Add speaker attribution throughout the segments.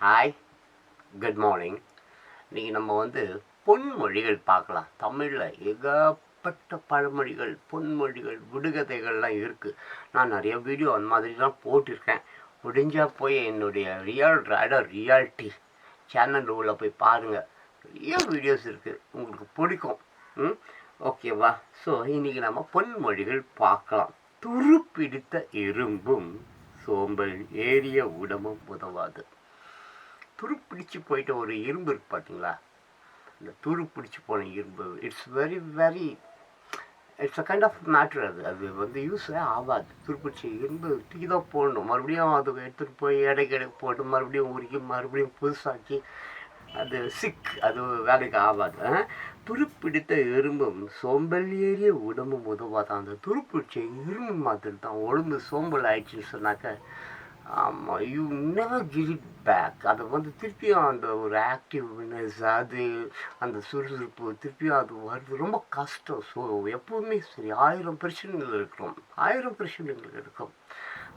Speaker 1: Hi good morning இன்றைக்கி நம்ம வந்து பொன்மொழிகள் பார்க்கலாம். தமிழில் ஏகப்பட்ட பழமொழிகள் பொன்மொழிகள் விடுகதைகள்லாம் இருக்குது நான் நிறைய வீடியோ அந்த மாதிரிலாம் போட்டிருக்கேன். முடிஞ்சால் போய் என்னுடைய ரியல் ரேடர் ரியாலிட்டி சேனல் உள்ள போய் பாருங்கள் நிறைய வீடியோஸ் இருக்குது உங்களுக்கு பிடிக்கும். ம்? ஓகேவா ஸோ இன்றைக்கி நம்ம பொன்மொழிகள் பார்க்கலாம். துருப்பிடித்த இரும்பும் சோம்பல் ஏறிய உடம்பும் உதவாது. துரு பிடிச்சு போயிட்ட ஒரு இரும்பு இருக்கு பார்த்தீங்களா இந்த துரு பிடிச்சி போன இரும்பு it's very very it's a kind of matter அது. அது வந்து யூஸே ஆகாது. துருப்பிடிச்ச இரும்பு தூக்கி தான் போடணும். மறுபடியும் அது எடுத்துகிட்டு போய் எடைக்கு இடைக்கு போட்டு மறுபடியும் உருக்கி மறுபடியும் புதுசாக்கி அது சிக் அது வேலைக்கு ஆகாது. துருப்பிடித்த எறும்பும் சோம்பல் ஏறிய உடம்பும் உதவாதான் அந்த துருப்பிடிச்ச இரும்பு மாதிரி தான் உடம்பு சோம்பல் ஆயிடுச்சுன்னு சொன்னாக்க ஆமாம் you never give it back அதை வந்து திருப்பியும் அந்த ஒரு ஆக்டிவ்னஸ் அது அந்த சுறுசுறுப்பு திருப்பியும் அது வருது. ரொம்ப கஷ்டம். ஸோ எப்பவுமே சரி ஆயிரம் பிரச்சனைகள் இருக்கிறோம் ஆயிரம் பிரச்சனைகள் இருக்கும்.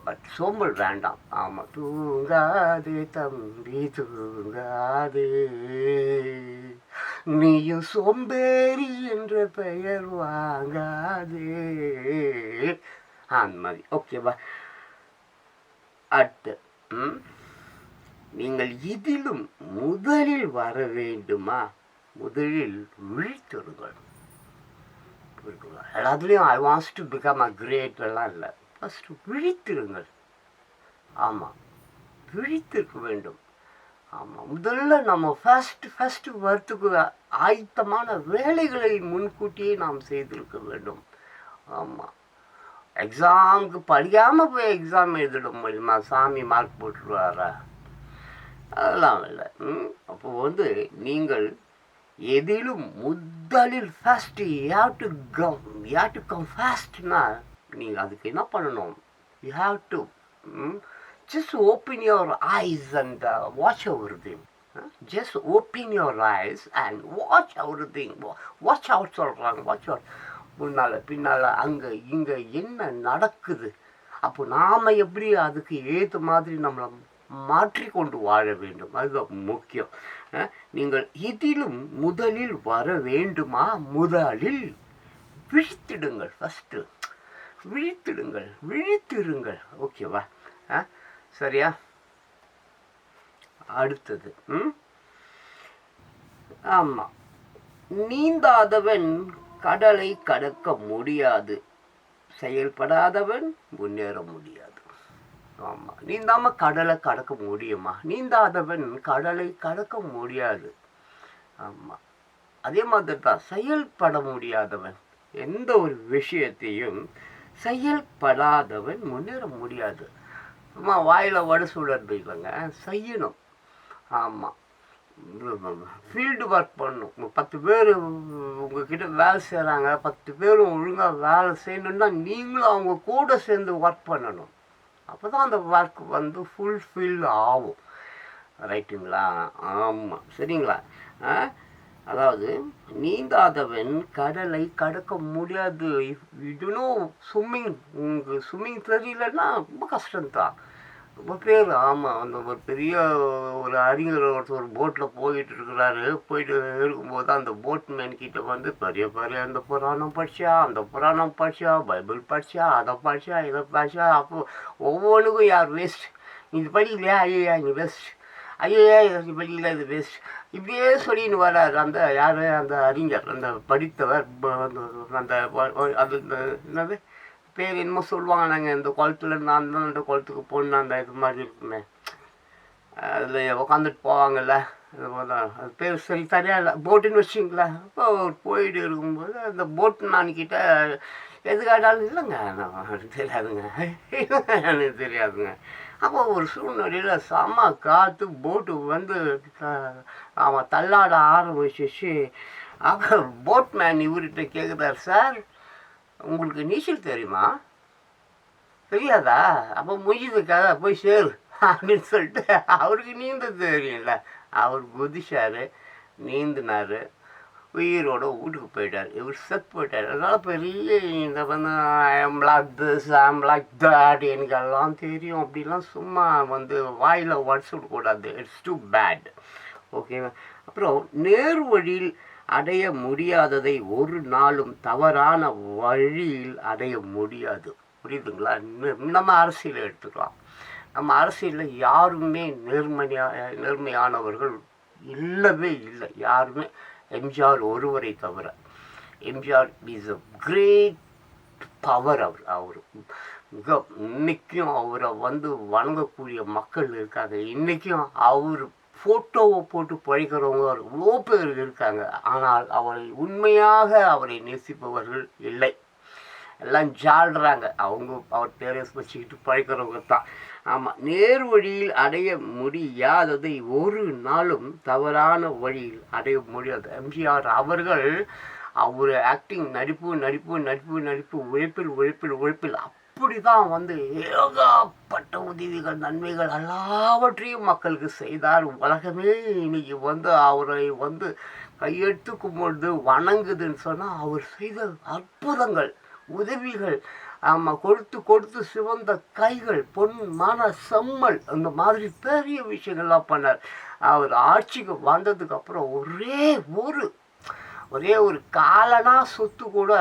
Speaker 1: பட் சோம்பல் வேண்டாம். ஆமாம் தூங்காதே தம்பி தூங்காதே. நீயும் சோம்பேறி என்ற பெயர் வாங்காதே. அந்த மாதிரி. ஓகேவா அடுத்து ம்? நீங்கள் இதிலும் முதலில் வர வேண்டுமா? முதலில் விழித்தொருங்கள் எல்லாத்துலேயும் I wants to become a கிரேட்டெல்லாம் இல்லை. ஃபஸ்ட்டு விழித்திருங்கள். ஆமாம் விழித்திருக்க வேண்டும். ஆமாம் முதல்ல நம்ம ஃபஸ்ட்டு ஃபஸ்ட்டு வரத்துக்கு ஆயத்தமான வேலைகளை முன்கூட்டியே நாம் செய்திருக்க வேண்டும். ஆமாம் எக்ஸாமுக்கு படிக்காமல் போய் எக்ஸாம் எழுதிட முடியுமா சாமி மார்க் போட்டுருவாரா? அதெல்லாம் இல்லை. ம் அப்போ வந்து நீங்கள் எதிலும் முதலில் first have to come have to come ஃபாஸ்ட்னா நீங்கள் அதுக்கு என்ன பண்ணணும்? You have to just open your eyes and watch our thing just open your eyes and watch our thing watch out சொல்கிறாங்க வாட்ச் அவுட் முன்னால் பின்னால் அங்கே இங்கே என்ன நடக்குது? அப்போ நாம் எப்படி அதுக்கு ஏற்ற மாதிரி நம்மளை மாற்றிக்கொண்டு வாழ வேண்டும்? அதுதான் முக்கியம். நீங்கள் இதிலும் முதலில் வர வேண்டுமா? முதலில் விழித்திடுங்கள் ஃபஸ்ட்டு விழித்திடுங்கள் விழித்திருங்கள். ஓகேவா ஆ சரியா? அடுத்தது ம்? ஆமாம் நீந்தாதவன் கடலை கடக்க முடியாது. செயல்படாதவன் முன்னேற முடியாது. ஆமாம் நீந்தாமல் கடலை கடக்க முடியுமா? நீந்தாதவன் கடலை கடக்க முடியாது. ஆமாம் அதே மாதிரி தான் செயல்பட முடியாதவன் எந்த ஒரு விஷயத்தையும் செயல்படாதவன் முன்னேற முடியாது. சும்மா வாயில் வடை சுடுறது இல்லைங்க செய்யணும். ஆமாம் ஃபீல்டு ஒர்க் பண்ணணும் பத்து பேர் உங்ககிட்ட வேலை செய்கிறாங்க பத்து பேரும் ஒழுங்காக வேலை செய்யணுன்னா நீங்களும் அவங்க கூட சேர்ந்து ஒர்க் பண்ணணும். அப்போ தான் அந்த ஒர்க் வந்து ஃபுல்ஃபில் ஆகும். ரைட்டுங்களா ஆமாம் சரிங்களா? ஆ? அதாவது நீந்தாதவன் கடலை கடக்க முடியாது. இதுனோ ஸ்விம்மிங் உங்களுக்கு ஸ்விம்மிங் தெரியலன்னா ரொம்ப கஷ்டம்தான். ரொம்ப பேர் ஆமாம் அந்த ஒரு பெரிய ஒரு அறிஞர் ஒருத்தர் ஒரு போட்டில் போயிட்டு இருக்கிறாரு போயிட்டு இருக்கும்போது அந்த போட் மேன்கிட்ட வந்து பெரிய பெரிய அந்த புராணம் படிச்சா அந்த புராணம் படிச்சா பைபிள் படிச்சா அதை படிச்சா இதை படிச்சா. அப்போ ஒவ்வொன்றுக்கும் யார் வேஸ்ட்? இது படிக்கலையா? ஐயா இங்கே வேஸ்ட். ஐயா இது படிக்கல இது வேஸ்ட். இப்படியே சொல்லின்னு வராரு அந்த யார்? அந்த அறிஞர் அந்த படித்தவர் அந்த- அந்த அது என்னது? பேர் என்னமோ சொல்லுவாங்க நாங்கள் இந்த குளத்துல நான் தான் அந்த குளத்துக்கு போகணும் அந்த இது மாதிரி இருக்குமே. அதில் உட்காந்துட்டு போவாங்கல்ல அது போதான். அது பேர் சரி தனியாக இல்லை. போட்டுன்னு வச்சிங்களா அப்போ அவர் போயிட்டு இருக்கும்போது அந்த போட் நான்கிட்ட எது கேட்டாலும் இல்லைங்க எனக்கு தெரியாதுங்க. எனக்கு தெரியாதுங்க. அப்போ ஒரு சூழ்நிலையில் செம காற்று போட்டு வந்து அவன் தள்ளாட ஆரம்பிச்சிச்சு. அப்போ போட் மேன் இவர்கிட்ட கேட்குறாரு சார் உங்களுக்கு நீச்சல் தெரியுமா? தெரியாதா? அப்போ முடிஞ்சதுக்காக போய் சேரு அப்படின்னு சொல்லிட்டு அவருக்கு நீந்த தெரியல அவர் குதிச்சார் நீந்தினார் உயிரோட வீட்டுக்கு போயிட்டார். இவர் செத்து போயிட்டார். அதனால் பெரிய இந்த வந்து I'm like this I'm like that எனக்கு எல்லாம் தெரியும். அப்படிலாம் சும்மா வந்து வாயில் உடச்சு விடக்கூடாது. இட்ஸ் டூ பேட் ஓகேவா அப்புறம் நேர் வழியில் அடைய முடியாததை ஒரு நாளும் தவறான வழியில் அடைய முடியாது. புரியுதுங்களா? நம்ம அரசியல் எடுத்துக்கலாம். நம்ம அரசியலில் யாருமே நேர்மையா நேர்மையானவர்கள் இல்லவே இல்லை. யாருமே எம்ஜிஆர் ஒருவரை தவிர. MGR is a great power அவர் அவர். மிக இன்னைக்கும் அவரை வந்து வணங்கக்கூடிய மக்கள் இருக்காங்க. இன்றைக்கும் அவர் ஃபோட்டோவை போட்டு பழிக்கிறவங்க எவ்வளோ பேர் இருக்காங்க. ஆனால் அவரை உண்மையாக அவரை நேசிப்பவர்கள் இல்லை. எல்லாம் ஜாடுறாங்க அவங்க அவர் பேரை வச்சுக்கிட்டு பழிக்கிறவங்க தான். ஆமாம் நேர் வழியில் அடைய முடியாததை ஒரு நாளும் தவறான வழியில் அடைய முடியாது. எம்ஜிஆர் அவர்கள் அவர் ஆக்டிங் நடிப்பு நடிப்பு நடிப்பு நடிப்பு உழைப்பில் உழைப்பில் உழைப்பில் இப்படி தான் வந்து ஏகப்பட்ட உதவிகள் நன்மைகள் எல்லாவற்றையும் மக்களுக்கு செய்தார். உலகமே இன்னைக்கு வந்து அவரை வந்து கையெடுத்து கும்பிடுது வணங்குதுன்னு சொன்னால் அவர் செய்த அற்புதங்கள் உதவிகள் ஆமாம் கொடுத்து கொடுத்து சிவந்த கைகள் பொன் மன செம்மல் அந்த மாதிரி பெரிய விஷயங்கள்லாம் பண்ணார். அவர் ஆட்சிக்கு வந்ததுக்கு அப்புறம் ஒரே ஒரு ஒரே ஒரு காலனா சொத்து கூட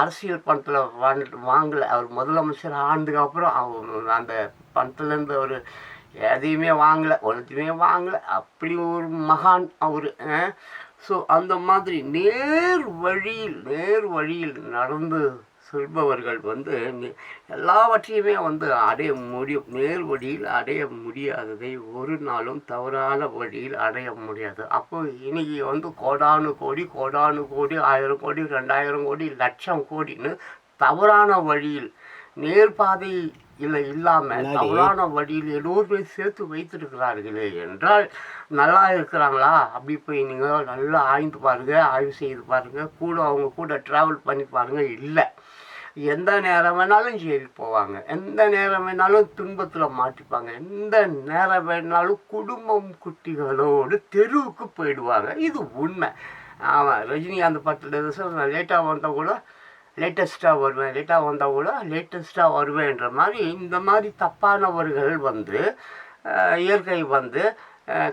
Speaker 1: அரசியல் பணத்தில் வாங்கிட்டு வாங்கலை. அவர் முதலமைச்சர் ஆனதுக்கு அப்புறம் அவர் அந்த பணத்துலேருந்து அவர் எதையுமே வாங்கலை ஒன்றுத்தையுமே வாங்கலை. அப்படி ஒரு மகான் அவர் ஸோ அந்த மாதிரி நேர் வழியில் நேர் வழியில் நடந்து செல்பவர்கள் வந்து எல்லாவற்றையுமே வந்து அடைய முடியும் நேர் வழியில் அடைய முடியாததை ஒரு நாளும் தவறான வழியில் அடைய முடியாது. அப்போ இன்னைக்கு வந்து கோடானு கோடி கோடானு கோடி ஆயிரம் கோடி ரெண்டாயிரம் கோடி லட்சம் கோடின்னு தவறான வழியில் நேர்பாதை இல்லை இல்லாமல் தவறான வழியில் எல்லோருமே சேர்த்து வைத்திருக்கிறார்களே என்றால் நல்லா இருக்கிறாங்களா? அப்படி போய் நீங்கள் நல்லா ஆய்ந்து பாருங்க ஆய்வு செய்து பாருங்க கூட அவங்க கூட ட்ராவல் பண்ணி பாருங்க இல்லை. எந்த நேரம் வேணாலும் ஜெயில் போவாங்க. எந்த நேரம் வேணாலும் துன்பத்தில் மாட்டிப்பாங்க. எந்த நேரம் வேணாலும் குடும்பம் குட்டிகளோடு தெருவுக்கு போயிடுவாங்க. இது உண்மை. ஆமாம் ரஜினிகாந்த் படத்தில் நான் லேட்டாக வந்தால் கூட லேட்டஸ்ட்டாக வருவேன். லேட்டாக வந்தால் கூட லேட்டஸ்ட்டாக வருவேன்ற மாதிரி இந்த மாதிரி தப்பானவர்கள் வந்து இயற்கை வந்து அஹ்,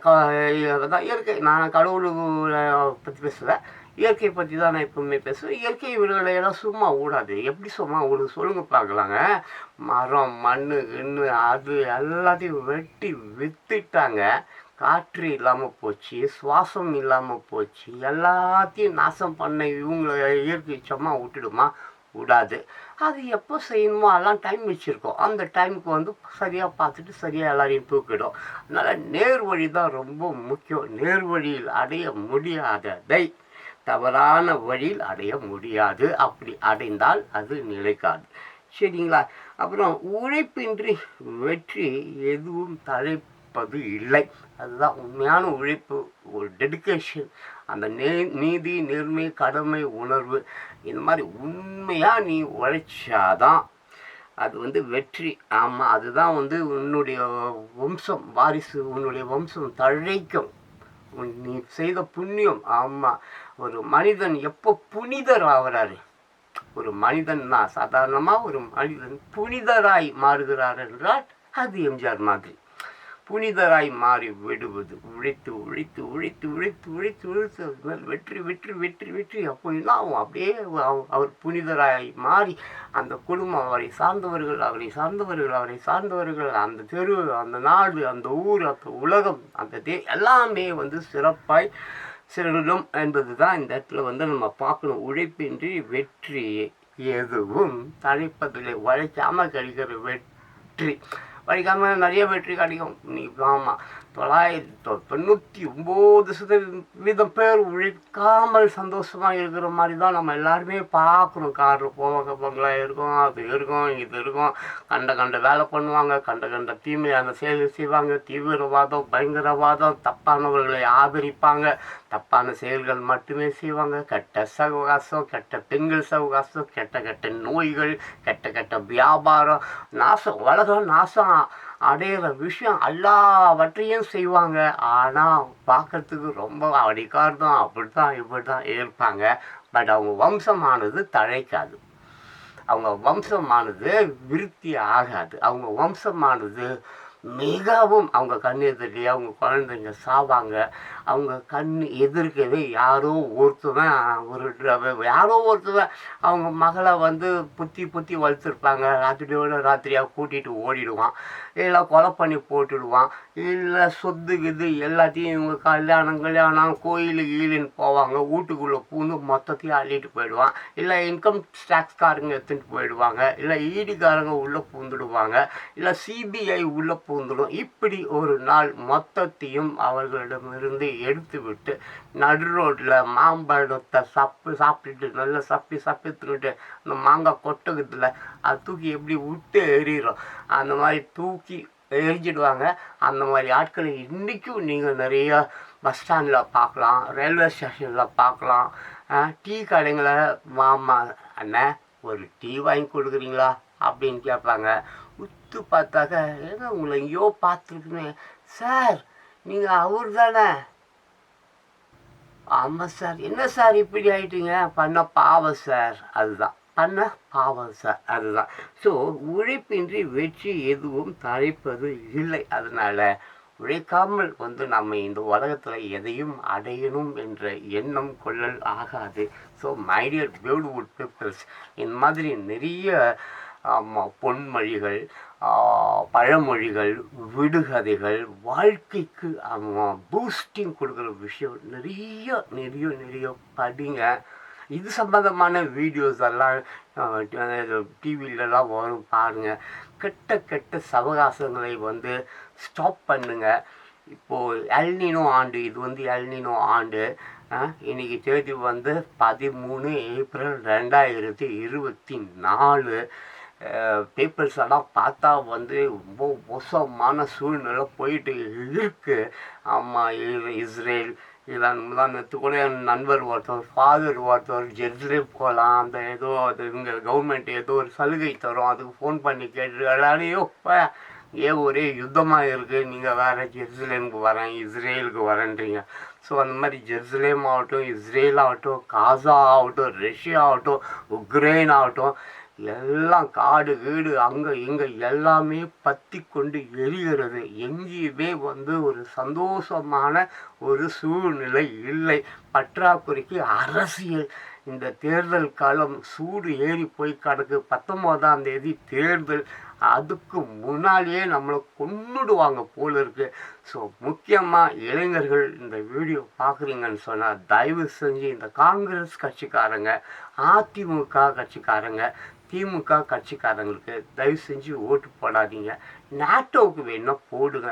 Speaker 1: அதான் இயற்கை. நான் கடவுள் பற்றி பேசுவேன் இயற்கை பற்றி தான் நான் எப்பவுமே பேசுவேன். இயற்கை விடுதலை எல்லாம் சும்மா விடாது எப்படி சும்மா விடு சொல்லுங்க பார்க்கலாங்க. மரம் மண் கிண்ணு அது எல்லாத்தையும் வெட்டி வித்துட்டாங்க. காற்று இல்லாமல் போச்சு சுவாசம் இல்லாமல் போச்சு. எல்லாத்தையும் நாசம் பண்ண இவங்களை இயற்கை சும்மா விட்டுடுமா? விடாது. அது எப்போ செய்யணுமோ அதெல்லாம் டைம் வச்சுருக்கோம். அந்த டைமுக்கு வந்து சரியாக பார்த்துட்டு சரியாக எல்லாரையும் தூக்கிடும். அதனால் நேர் வழி தான் ரொம்ப முக்கியம். நேர் வழியில் அடைய முடியாததை தவறான வழியில் அடைய முடியாது. அப்படி அடைந்தால் அது நிலைக்காது. சரிங்களா? அப்புறம் உழைப்பின்றி வெற்றி எதுவும் தழைப்பது இல்லை. அதுதான் உண்மையான உழைப்பு. ஒரு டெடிகேஷன் அந்த நே நீதி நேர்மை கடமை உணர்வு இந்த மாதிரி உண்மையாக நீ உழைச்சாதான் அது வந்து வெற்றி. ஆமாம் அதுதான் வந்து உன்னுடைய வம்சம் வாரிசு உன்னுடைய வம்சம் தழைக்கும். உன் நீ செய்த புண்ணியம். ஆமாம் ஒரு மனிதன் எப்போ புனிதர் ஆகிறாரு? ஒரு மனிதன் தான். சாதாரணமாக ஒரு மனிதன் புனிதராய் மாறுகிறார் என்றால் அது எம்ஜிஆர் மாதிரி. புனிதராய் மாறி விடுவது. உழைத்து உழைத்து உழைத்து உழைத்து உழைத்து உழைத்து மேல் வெற்றி வெற்றி வெற்றி வெற்றி. அப்போ என்ன அப்படியே அவர் புனிதராய் மாறி அந்த குடும்பம் அவரை சார்ந்தவர்கள் அவரை சார்ந்தவர்கள் அவரை சார்ந்தவர்கள் அந்த தெரு அந்த நாடு அந்த ஊர் அந்த உலகம் அந்த தே எல்லாமே வந்து சிறப்பாய் சிறலும் என்பது தான் இந்த இடத்துல வந்து நம்ம பார்க்கணும். உழைப்பின்றி வெற்றி எதுவும் தழைப்பதில்லை. உழைக்காமல் கிடைக்கிற வெற்றி. படிக்காமல் நிறைய வெற்றி கிடைக்கும் நீ ஆமாம் தொள்ளாயிரத்தி தொண்ணூற்றி ஒம்பது சதவீதம் பேர் உழைக்காமல் சந்தோஷமாக இருக்கிற மாதிரி தான் நம்ம எல்லாருமே பார்க்கணும். காரில் போவாங்க பங்களா இருக்கும் அது இருக்கும் இது இருக்கும். கண்ட கண்ட வேலை பண்ணுவாங்க கண்ட கண்ட தீமையான செயல் செய்வாங்க. தீவிரவாதம் பயங்கரவாதம் தப்பானவர்களை ஆதரிப்பாங்க. தப்பான செயல்கள் மட்டுமே செய்வாங்க. கெட்ட சவகாசம் கெட்ட பெண்கள் சவகாசம் கெட்ட கெட்ட நோய்கள் கெட்ட கெட்ட வியாபாரம் நாசம் உலகம் நாசம். அடையிற விஷயம் எல்லாவற்றையும் செய்வாங்க. ஆனால் பார்க்கறதுக்கு ரொம்ப அடிக்கார்தான். அப்படி தான் இப்படி தான் இருப்பாங்க. பட் அவங்க வம்சமானது தழைக்காது. அவங்க வம்சமானது விருத்தி ஆகாது. அவங்க வம்சமானது மிகவும் அவங்க கண் எதிரிலே அவங்க குழந்தைங்க சாவாங்க. அவங்க கண் எதிர்க்கவே யாரோ ஒருத்தவன் ஒரு யாரோ ஒருத்தவன் அவங்க மகளை வந்து புத்தி புத்தி வளர்த்துருப்பாங்க. ராத்திரியோட ராத்திரியாக கூட்டிகிட்டு ஓடிடுவான். இல்லை கொலை பண்ணி போட்டுடுவான் இல்லை சொத்து இது எல்லாத்தையும் இவங்க கல்யாணம் கல்யாணம் கோயில் கீழின்னு போவாங்க வீட்டுக்குள்ளே பூந்து மொத்தத்தையும் அள்ளிட்டு போயிடுவான். இல்லை இன்கம் டேக்ஸ்காரங்க எடுத்துகிட்டு போயிடுவாங்க இல்லை ஈடிக்காரங்க உள்ளே பூந்துடுவாங்க இல்லை சிபிஐ உள்ளே பூந்துடும். இப்படி ஒரு நாள் மொத்தத்தையும் அவர்களிடமிருந்து எடுத்து விட்டு நடு ரோட்டில் மாம்பழத்தை சப்பு சாப்பிட்டுட்டு நல்லா சப்பி சப்பி தின்னுட்டு இந்த மாங்காய் கொட்டகத்தில் அது தூக்கி எப்படி விட்டு எறிகிறோம் அந்த மாதிரி தூக்கி எரிஞ்சிடுவாங்க அந்த மாதிரி ஆட்களை இன்றைக்கும் நீங்கள் நிறைய பஸ் ஸ்டாண்டில் பார்க்கலாம் ரயில்வே ஸ்டேஷனில் பார்க்கலாம். டீ கடைங்களை மாமா அண்ணன் ஒரு டீ வாங்கி கொடுக்குறீங்களா? அப்படின்னு கேட்பாங்க. உத்து பார்த்தாக்க ஏங்க உங்களை எங்கேயோ பார்த்துருக்குமே. சார் நீங்கள் அவர் தானே? ஆமாம் சார். என்ன சார் இப்படி ஆயிட்டீங்க? பண்ண பாவம் சார். அதுதான். பண்ண பாவம் சார் அதுதான். ஸோ உழைப்பின்றி வெற்றி எதுவும் தழைப்பது இல்லை. அதனால் உழைக்காமல் வந்து நம்ம இந்த உலகத்தில் எதையும் அடையணும் என்ற எண்ணம் கொள்ளல் ஆகாது. ஸோ மைடியர் பியூட்டிஃபுல் பீப்புள்ஸ் இந்த மாதிரி நிறைய பொன்மொழிகள் பழமொழிகள் விடுகதைகள் வாழ்க்கைக்கு பூஸ்டிங் கொடுக்குற விஷயம் நிறைய நிறைய நிறைய படிங்க. இது சம்பந்தமான வீடியோஸ் எல்லாம் டிவிலலாம் வரும் பாருங்கள் கெட்ட கெட்ட சவகாசங்களை வந்து ஸ்டாப் பண்ணுங்க. இப்போது எல்னினோ ஆண்டு இது வந்து எல்னினோ ஆண்டு இன்றைக்கி இன்னைக்கு தேதி வந்து பதிமூணு ஏப்ரல் ரெண்டாயிரத்தி இருபத்தி நாலு. பேப்பர்ஸ் எல்லாம் பார்த்தா வந்து ரொம்ப மோசமான சூழ்நிலை போயிட்டு இருக்குது ஆமாம் இஸ்ரேல் இதான் முதானத்து கூட என் நண்பர் ஒருத்தர் ஃபாதர் ஒருத்தர் ஜெர்சிலே போகலாம் அந்த ஏதோ அது இவங்க கவர்மெண்ட் ஏதோ ஒரு சலுகை தரும். அதுக்கு ஃபோன் பண்ணி கேட்டு இப்போ ஏன் ஒரே யுத்தமாக இருக்குது நீங்கள் வேறு ஜெருசலேமுக்கு வரேன் இஸ்ரேலுக்கு வரேன்றீங்க. ஸோ அந்த மாதிரி ஜெருசலேம் ஆகட்டும் இஸ்ரேல் ஆகட்டும் காசா ஆகட்டும் ரஷ்யா ஆகட்டும் உக்ரைன் ஆகட்டும் எல்லாம் காடு வீடு அங்கே இங்கே எல்லாமே பற்றி கொண்டு எரிகிறது. எங்கேயுமே வந்து ஒரு சந்தோஷமான ஒரு சூழ்நிலை இல்லை. பற்றாக்குறைக்கு அரசியல். இந்த தேர்தல் காலம் சூடு ஏறி போய் கிடக்கு. பத்தொம்போதாம் தேதி தேர்தல். அதுக்கு முன்னாடியே நம்மளை கொண்டுடுவாங்க போல இருக்கு. ஸோ முக்கியமாக இளைஞர்கள் இந்த வீடியோ பார்க்குறீங்கன்னு சொன்னால் தயவு செஞ்சு இந்த காங்கிரஸ் கட்சிக்காரங்க அதிமுக கட்சிக்காரங்க திமுக கட்சிக்காரங்களுக்கு தயவு செஞ்சு ஓட்டு போடாதீங்க. நாட்டோவுக்கு வேணா போடுங்க.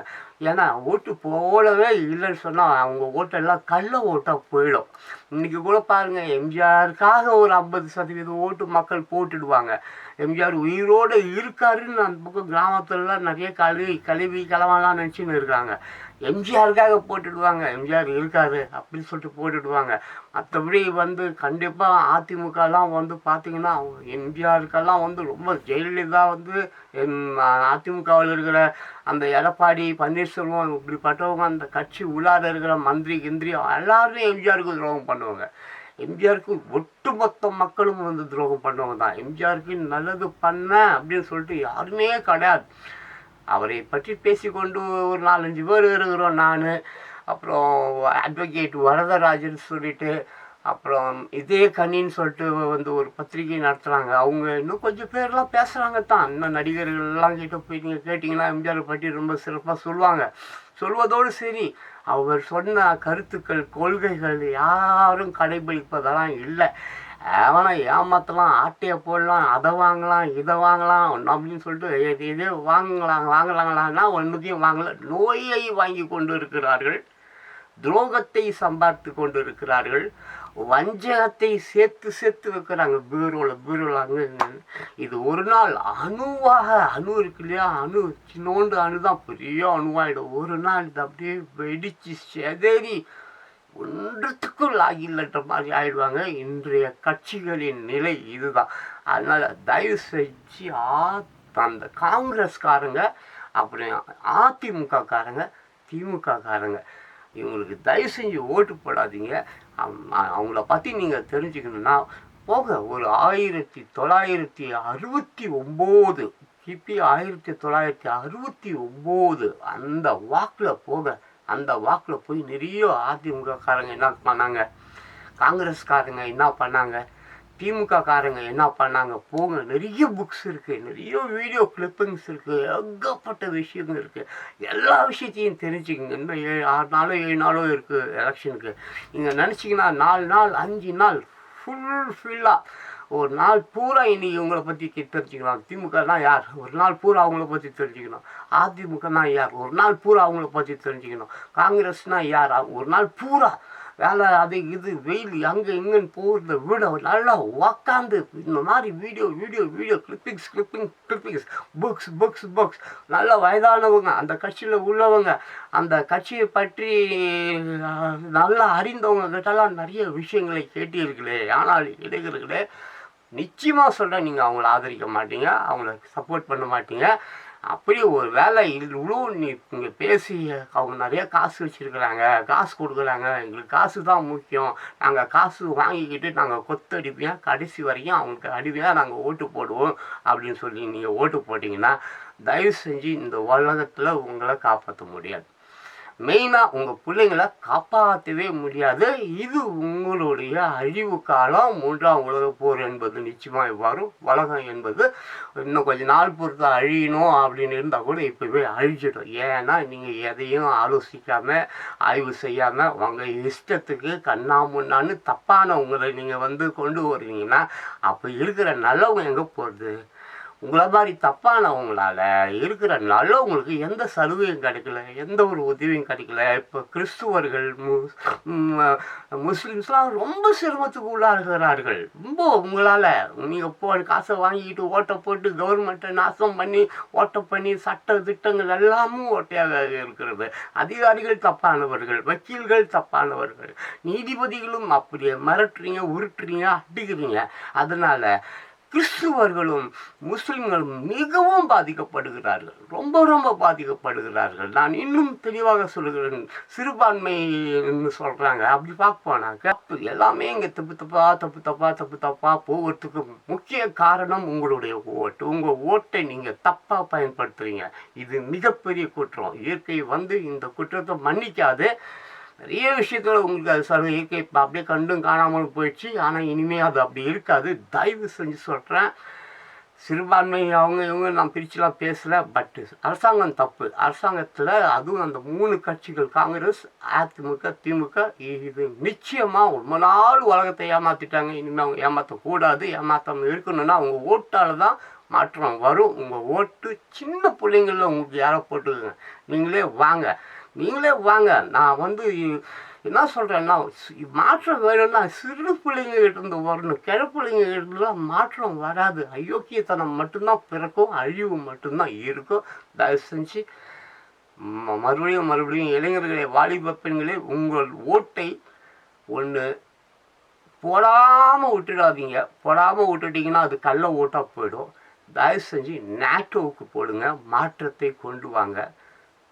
Speaker 1: ஏன்னா ஓட்டு போடவே இல்லைன்னு சொன்னால் அவங்க ஓட்டெல்லாம் கள்ள ஓட்டாக போயிடும். இன்றைக்கி கூட பாருங்கள் எம்ஜிஆருக்காக ஒரு ஐம்பது சதவீதம் ஓட்டு மக்கள் போட்டுடுவாங்க. எம்ஜிஆர் உயிரோடு இருக்காருன்னு அந்த பக்கம் கிராமத்துலலாம் நிறைய கழுவி கழுவி கிளவெல்லாம் நினச்சின்னு இருக்காங்க. எம்ஜிஆருக்காக போட்டுடுவாங்க. எம்ஜிஆர் இருக்காரு அப்படின்னு சொல்லிட்டு போட்டுடுவாங்க. மற்றபடி வந்து கண்டிப்பாக அதிமுகலாம் வந்து பார்த்தீங்கன்னா எம்ஜிஆருக்கெல்லாம் வந்து ரொம்ப ஜெயலலிதா வந்து அதிமுகவில் இருக்கிற அந்த எடப்பாடி பன்னீர்செல்வம் இப்படிப்பட்டவங்க அந்த கட்சி உள்ளார இருக்கிற மந்திரி கிந்திரி எல்லாருமே எம்ஜிஆருக்கு துரோகம் பண்ணுவாங்க. எம்ஜிஆருக்கு ஒட்டுமொத்த மக்களும் வந்து துரோகம் பண்ணுவாங்க தான். எம்ஜிஆருக்கு நல்லது பண்ண அப்படின்னு சொல்லிட்டு யாருமே கிடையாது. அவரை பற்றி பேசிக்கொண்டு ஒரு நாலஞ்சு பேர் இருக்கிறோம் நான். அப்புறம் அட்வொகேட் வரதராஜன் சொல்லிட்டு அப்புறம் இதே கண்ணின்னு சொல்லிட்டு வந்து ஒரு பத்திரிகை நடத்துகிறாங்க அவங்க இன்னும் கொஞ்சம் பேர்லாம் பேசுகிறாங்க தான். இன்னும் நடிகர்கள்லாம் கிட்ட போய் நீங்கள் கேட்டிங்கன்னா எம்ஜிஆர் பற்றி ரொம்ப சிறப்பாக சொல்லுவாங்க. சொல்வதோடு சரி அவர் சொன்ன கருத்துக்கள் கொள்கைகள் யாரும் கடைபிடிப்பதெல்லாம் இல்லை. அவனை ஏமாற்றலாம் ஆட்டையை போடலாம் அதை வாங்கலாம் இதை வாங்கலாம் அப்படின்னு சொல்லிட்டு எது வாங்கலாம் வாங்கலாங்களான்னா ஒன்றுத்தையும் வாங்கல. நோயை வாங்கி கொண்டு இருக்கிறார்கள் துரோகத்தை சம்பாதித்து கொண்டு இருக்கிறார்கள் வஞ்சகத்தை சேர்த்து சேர்த்து வைக்கிறாங்க பீரோவில் பீரோவில் அங்கே இது ஒரு நாள் அணுவாக அணு இருக்கு இல்லையா? அணு சின்னோண்டு அணு தான் பெரிய அணுவாயிடும். ஒரு நாள் இது அப்படியே வெடித்து செதறி ஒன்றுத்துக்கும் லாகில்லன்ற மாதிரி ஆயிடுவாங்க. இன்றைய கட்சிகளின் நிலை இதுதான். அதனால் தயவு செஞ்சு ஆ அந்த காங்கிரஸ்காரங்க அப்புறம் அதிமுககாரங்க திமுககாரங்க இவங்களுக்கு தயவு செஞ்சு ஓட்டு போடாதீங்க. அவங்கள பற்றி நீங்கள் தெரிஞ்சுக்கணுன்னா போக ஒரு ஆயிரத்தி தொள்ளாயிரத்தி அறுபத்தி ஒம்பது கிபி ஆயிரத்தி தொள்ளாயிரத்தி அறுபத்தி ஒம்பது அந்த வாக்கில் போக அந்த வாக்கில் போய் நிறைய அதிமுககாரங்க என்ன பண்ணாங்க? காங்கிரஸ்காரங்க என்ன பண்ணாங்க? திமுக காரங்க என்ன பண்ணாங்க? போங்க. நிறைய புக்ஸ் இருக்குது நிறைய வீடியோ கிளிப்பிங்ஸ் இருக்குது ஏகப்பட்ட விஷயங்கள் இருக்குது எல்லா விஷயத்தையும் தெரிஞ்சுக்கங்க. இன்னும் ஏழு ஆறு நாளோ ஏழு நாளோ இருக்குது எலெக்ஷனுக்கு நீங்கள் நினச்சிங்கன்னா நாலு நாள் அஞ்சு நாள் ஃபுல் ஃபுல்லாக ஒரு நாள் பூரா இன்னைக்கு இவங்களை பற்றி தெரிஞ்சுக்கலாம் திமுகனா யார்? ஒரு நாள் பூரா அவங்கள பற்றி தெரிஞ்சுக்கணும். அதிமுகனா யார்? ஒரு நாள் பூரா அவங்கள பற்றி தெரிஞ்சுக்கணும். காங்கிரஸ்னால் யார்? ஒரு நாள் பூரா வேலை அது இது வெயில் அங்கே இங்கேன்னு போகிறத விட நல்லா உக்காந்து இந்த மாதிரி video video video clippings clipping clippings books books books நல்ல வயதானவங்க அந்த கட்சியில் உள்ளவங்க அந்த கட்சியை பற்றி நல்லா அறிந்தவங்க கிட்டலாம் நிறைய விஷயங்களை கேட்டீர்களே ஆனால் இடைகிறீர்களே நிச்சயமாக சொல்கிறேன் நீங்கள் அவங்கள ஆதரிக்க மாட்டீங்க அவங்கள சப்போர்ட் பண்ண மாட்டீங்க. அப்படியே ஒரு வேலை இவ்வளோ நீ இங்கே பேசி அவங்க நிறைய காசு வச்சுருக்குறாங்க காசு கொடுக்குறாங்க எங்களுக்கு காசு தான் முக்கியம். நாங்கள் காசு வாங்கிக்கிட்டு நாங்கள் கொத்தடிப்போம் கடைசி வரைக்கும் அவங்களுக்கு அடிப்பையாக நாங்கள் ஓட்டு போடுவோம் அப்படின்னு சொல்லி நீங்கள் ஓட்டு போட்டிங்கன்னா தயவு செஞ்சு இந்த உலகத்தில் உங்களை காப்பாற்ற முடியாது. மெயினாக உங்கள் பிள்ளைங்கள காப்பாற்றவே முடியாது. இது உங்களுடைய அழிவு காலம். மூன்றாம் உலக போர் என்பது நிச்சயமாக வரும் உலகம் என்பது இன்னும் கொஞ்சம் நாள் பொறுத்து அழியணும் அப்படின்னு இருந்தால் கூட இப்போவே அழிஞ்சிடும். ஏன்னா நீங்கள் எதையும் ஆலோசிக்காமல் ஆய்வு செய்யாமல் உங்கள் இஷ்டத்துக்கு கண்ணா முன்னான்னு தப்பான உங்களை நீங்கள் வந்து கொண்டு வருவீங்கன்னா அப்போ இருக்கிற நல்லவங்க எங்கே போகிறது உங்களை மாதிரி தப்பானவங்களால இருக்கிற நல்லவங்களுக்கு எந்த சலுகையும் கிடைக்கல எந்த ஒரு உதவியும் கிடைக்கல. இப்போ கிறிஸ்துவர்கள் முஸ் ரொம்ப சிரமத்துக்கு உள்ளாகிறார்கள். ரொம்ப உங்களால் நீங்கள் போ காசை வாங்கிட்டு ஓட்டை போட்டு கவர்மெண்ட்டை நாசம் பண்ணி ஓட்டை பண்ணி சட்ட திட்டங்கள் எல்லாமும் ஓட்டையாக இருக்கிறது. அதிகாரிகள் தப்பானவர்கள் வக்கீல்கள் தப்பானவர்கள். நீதிபதிகளும் அப்படியே மிரட்டுறீங்க உருட்டுறீங்க அடிக்கிறீங்க. அதனால் கிறிஸ்துவர்களும் முஸ்லிம்களும் மிகவும் பாதிக்கப்படுகிறார்கள். ரொம்ப ரொம்ப பாதிக்கப்படுகிறார்கள். நான் இன்னும் தெளிவாக சொல்லுகிறேன் சிறுபான்மை சொல்கிறாங்க அப்படி பார்க்க எல்லாமே இங்கே தப்பு தப்பா தப்பு தப்பா தப்பு தப்பா போகிறதுக்கு முக்கிய காரணம் உங்களுடைய ஓட்டு. உங்கள் ஓட்டை நீங்கள் தப்பாக பயன்படுத்துறீங்க. இது மிகப்பெரிய குற்றம். இயற்கை வந்து இந்த குற்றத்தை மன்னிக்காது. நிறைய விஷயத்தில் உங்களுக்கு அது சார் இயற்கை இப்போ அப்படியே கண்டும் காணாமல் போயிடுச்சு. ஆனால் இனிமேல் அது அப்படி இருக்காது. தயவு செஞ்சு சொல்கிறேன் சிறுபான்மை அவங்க இவங்க நான் பிரிச்சுலாம் பேசல பட்டு அரசாங்கம் தப்பு. அரசாங்கத்தில் அதுவும் அந்த மூணு கட்சிகள் காங்கிரஸ் அதிமுக திமுக இது நிச்சயமாக ரொம்ப நாள் உலகத்தை ஏமாற்றிட்டாங்க இனிமேல் அவங்க ஏமாற்றக்கூடாது ஏமாற்றாமல் இருக்கணும்னா அவங்க ஓட்டால் தான் மாற்றம் வரும். உங்கள் ஓட்டு சின்ன பிள்ளைங்களில் உங்களுக்கு யாரோ போட்டுக்கோங்க நீங்களே வாங்க. நீங்களே வாங்க. நான் வந்து என்ன சொல்கிறேன்னா மாற்றம் வேணும்னா சிறு பிள்ளைங்க இருந்து வரணும். கிழ மாற்றம் வராது. அயோக்கியத்தனம் மட்டும்தான் பிறக்கும் அழிவு மட்டும்தான் இருக்கும். தயவு செஞ்சு ம- மறுபடியும் மறுபடியும் இளைஞர்களே வாலிப பெண்களே உங்கள் ஓட்டை ஒன்று போடாமல் விட்டுடாதீங்க. போடாமல் விட்டுட்டிங்கன்னா அது கள்ள ஓட்டாக போயிடும். தயவு செஞ்சு நேட்டோவுக்கு போடுங்க. மாற்றத்தை கொண்டு வாங்க.